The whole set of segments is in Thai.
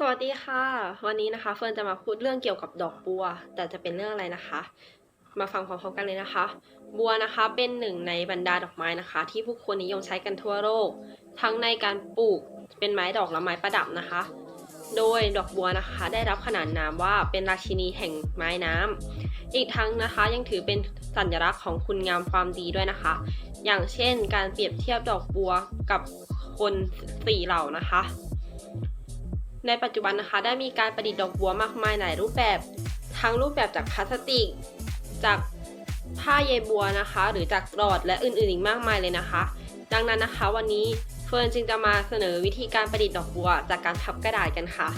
สวัสดีค่ะ วันนี้นะคะเฟิร์นจะมาพูดเรื่องเกี่ยวกับดอกบัว แต่จะเป็นเรื่องอะไรนะคะ มาฟังพร้อมๆกันเลยนะคะ บัวนะคะเป็นหนึ่งในบรรดาดอกไม้นะคะ ที่ผู้คนนิยมใช้กันทั่วโลกทั้งในการปลูกเป็นไม้ดอกและไม้ประดับนะคะ โดยดอกบัวนะคะ ได้รับขนานนามว่าเป็นราชินีแห่งไม้น้ำอีกทั้งนะคะยังถือเป็นสัญลักษณ์ของคุณงามความดีด้วยนะคะ อย่างเช่น การเปรียบเทียบดอกบัวกับคนสี่เหล่านะคะ ในปัจจุบันนะคะได้มีการประดิษฐ์ดอกบัวมากมายหลายรูปแบบ ทั้งรูปแบบจากพลาสติก จากผ้าใยบัวนะคะ หรือจากหลอดและอื่นๆอีกมากมายเลยนะคะ ดังนั้นนะคะวันนี้เฟิร์นจึงจะมาเสนอวิธีการประดิษฐ์ดอกบัว จากการพับกระดาษกันค่ะ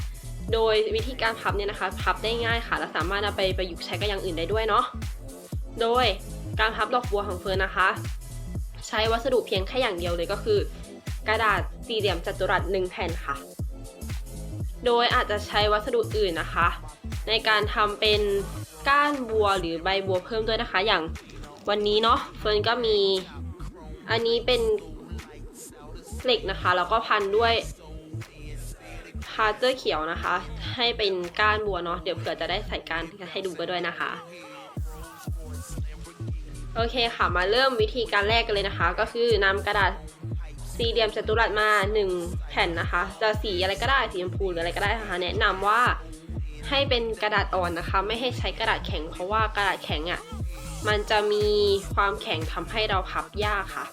โดยวิธีการพับเนี่ยนะคะพับได้ง่ายค่ะ และสามารถเอาไปประยุกต์ใช้กับอย่างอื่นได้ด้วยเนาะ โดยการพับดอกบัวของเฟิร์นนะคะ ใช้วัสดุเพียงแค่อย่างเดียวเลยก็คือ กระดาษสี่เหลี่ยมจัตุรัสหนึ่งแผ่นค่ะ โดยอาจจะใช้วัสดุอื่นนะคะ ในการทำเป็นก้านบัวหรือใบบัวเพิ่มด้วยนะคะ อย่างวันนี้เนาะเฟิร์นก็มีอันนี้เป็นเหล็กนะคะ แล้วก็พันด้วยพาสเตอร์เขียวนะคะ ให้เป็นก้านบัวเนาะเดี๋ยวเผื่อจะได้ใส่กานให้ดูกันด้วยนะคะ โอเคค่ะมาเริ่มวิธีการแรกกันเลยนะคะ ก็คือนำกระดาษ สี่เหลี่ยมจัตุรัสมา 1 แผ่นนะคะ จะสีอะไรก็ได้สีชมพูหรืออะไรก็ได้นะคะ แนะนำว่าให้เป็นกระดาษอ่อนนะคะ ไม่ให้ใช้กระดาษแข็ง เพราะว่ากระดาษแข็งอะ่ะมันจะมีความแข็งทำให้เราพับยากค่ะ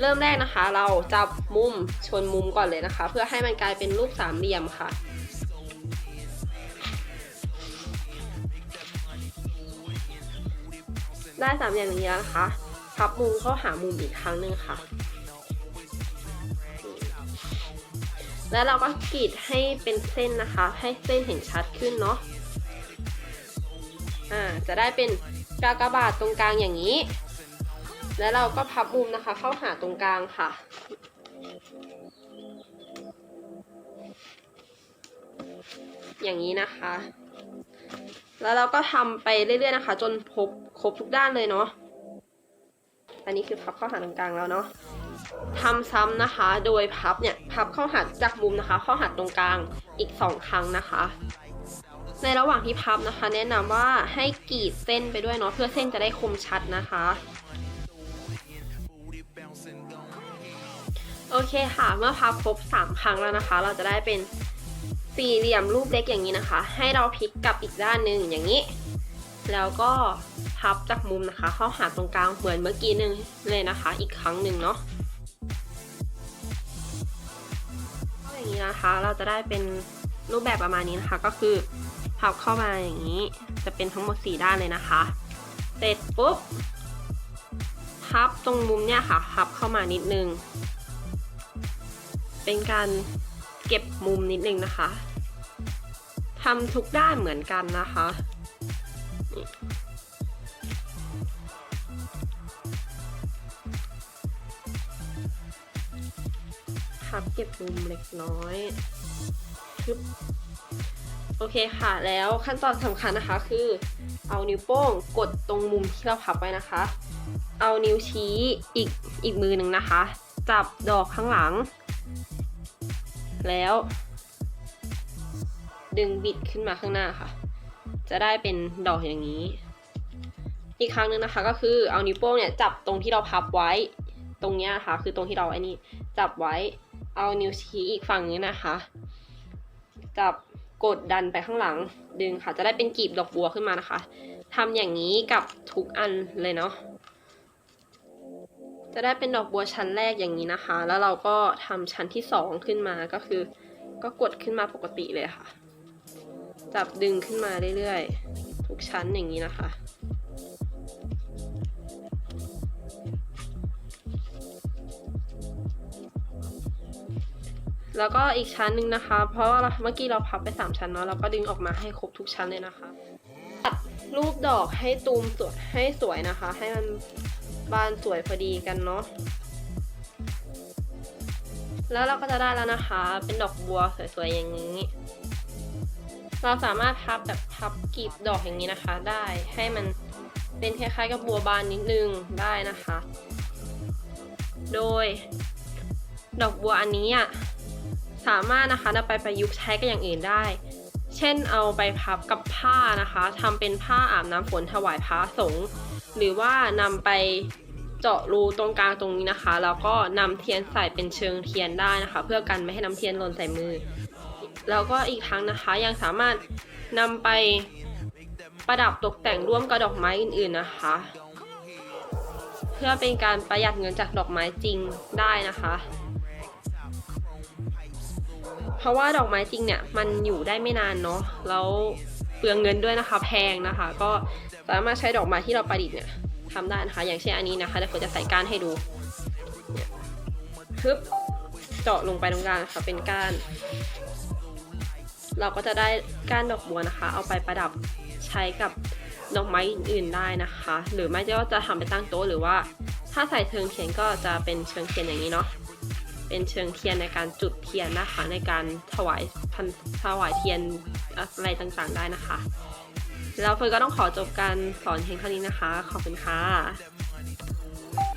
เริ่มแรกนะคะ เราจับมุมชนมุมก่อนเลยนะคะ เพื่อให้มันกลายเป็นรูปสามเหลี่ยมค่ะได้สามเหลี่ยมอย่างนี้แล้วนะคะพับมุมเข้าหามุมอีกครั้งหนึ่งค่ะ แล้วเราก็กรีดให้เป็นเส้นนะคะ ให้เส้นเห็นชัดขึ้นเนาะอ่าจะได้เป็นกากบาทตรงกลางอย่างนี้ แล้วเราก็พับมุมนะคะ เข้าหาตรงกลางค่ะ อย่างนี้นะคะ แล้วเราก็ทำไปเรื่อยๆนะคะ จนครบครบทุกด้านเลยเนาะอันนี้คือพับเข้าหาตรงกลางแล้วเนาะ ทำซ้ำนะคะ โดยพับเนี่ยพับเข้าหาจากมุมนะคะ เข้าหาตรงกลางอีกสองครั้งนะคะ ในระหว่างที่พับนะคะ แนะนำว่าให้กรีดเส้นไปด้วยเนาะเพื่อเส้นจะได้คมชัดนะคะ โอเคค่ะ เมื่อพับครบสามครั้งแล้วนะคะ เราจะได้เป็นสี่เหลี่ยมรูปเล็กอย่างนี้นะคะ ให้เราพลิกกลับอีกด้านหนึ่งอย่างนี้ แล้วก็พับจากมุมนะคะ เข้าหาตรงกลางเหมือนเมื่อกี้นึงเลยนะคะ อีกครั้งหนึ่งเนาะ อย่างนี้นะคะ เราจะได้เป็นรูปแบบประมาณนี้นะคะ ก็คือพับเข้ามาอย่างนี้ จะเป็นทั้งหมด 4 ด้านเลยนะคะ เสร็จปุ๊บพับตรงมุมเนี่ยค่ะพับเข้ามานิดนึง เป็นการเก็บมุมนิดนึงนะคะทำทุกด้านเหมือนกันนะคะ บเก็บมุมเล็กน้อยปึ๊บโอเคค่ะ แล้วขั้นตอนสำคัญนะคะคือ เอานิ้วโป้งกดตรงมุมที่เราพับไว้นะคะ เอานิ้วชี้อีกอีกมือหนึ่งนะคะ จับดอกข้างหลัง แล้ว ดึงบิดขึ้นมาข้างหน้าค่ะ จะได้เป็นดอกอย่างนี้ อีกครั้งหนึงนะคะก็คือเอานิ้วโป้งเนี่ยจับตรงที่เราพับไว้ ตรงเนี้ยค่ะ คือตรงที่เราไอ้นี่จับไว้ เอานิ้วชี้อีกฝั่งนี้นะคะ จับกดดันไปข้างหลังดึงค่ะ จะได้เป็นกลีบดอกบัวขึ้นมานะคะทำอย่างนี้กับทุกอันเลยเนาะจะได้เป็นดอกบัวชั้นแรกอย่างนี้นะคะ แล้วเราก็ทำชั้นที่สองขึ้นมาก็คือ ก็กดขึ้นมาปกติเลยค่ะ จับดึงขึ้นมาเรื่อยๆ ทุกชั้นอย่างนี้นะคะ แล้วก็อีกชั้นหนึ่งนะคะ เพราะว่าเมื่อกี้เราพับไปสามชั้นเนาะเราก็ดึงออกมาให้ครบทุกชั้นเลยนะคะตัดรูปดอกให้ตูมสวยให้สวยนะคะ ให้มันบานสวยพอดีกันเนาะแล้วเราก็จะได้แล้วนะคะ เป็นดอกบัวสวยๆอย่างนี้ เราสามารถพับแบบพับกลีบดอกอย่างนี้นะคะ ได้ให้มันเป็นคล้ายๆกับบัวบานนิดนึงได้นะคะ โดย ดอกบัวอันนี้อะ สามารถนะคะนำไปประยุกต์ใช้กับอย่างอื่นได้ เช่นเอาไปพับกับผ้านะคะทำเป็นผ้าอาบน้ำฝนถวายพระสงฆ์หรือว่านำไปเจาะรูตรงกลางตรงนี้นะคะ แล้วก็นำเทียนใส่เป็นเชิงเทียนได้นะคะ เพื่อกันไม่ให้น้ำเทียนหล่นใส่มือ แล้วก็อีกทั้งนะคะยังสามารถนำไปประดับตกแต่งร่วมกับดอกไม้อื่นๆนะคะ เพื่อเป็นการประหยัดเงินจากดอกไม้จริงได้นะคะ เพราะว่าดอกไม้จริงเนี่ยมันอยู่ได้ไม่นานเนาะแล้วเปลืองเงินด้วยนะคะ แพงนะคะ ก็สามารถใช้ดอกไม้ที่เราประดิษฐ์เนี่ยทำได้นะคะ อย่างเช่นอันนี้นะคะเดี๋ยวผมจะใส่ก้านให้ดูเนี่ยปึ๊บเจาะลงไปตรงกลางนะคะเป็นก้าน เราก็จะได้ก้านดอกบัวนะคะ เอาไปประดับใช้กับดอกไม้อื่นๆได้นะคะ หรือไม่ก็จะทำไปตั้งโต๊ะหรือว่า ถ้าใส่เชิงเทียนก็จะเป็นเชิงเทียนอย่างนี้เนาะ เป็นเชิงเทียนในการจุดเทียนนะคะในการถวายพันถวายเทียนอะไรต่างๆได้นะคะ แล้วเฟิร์นก็ต้องขอจบการสอนเพียงเท่านี้นะคะ ขอบคุณค่ะ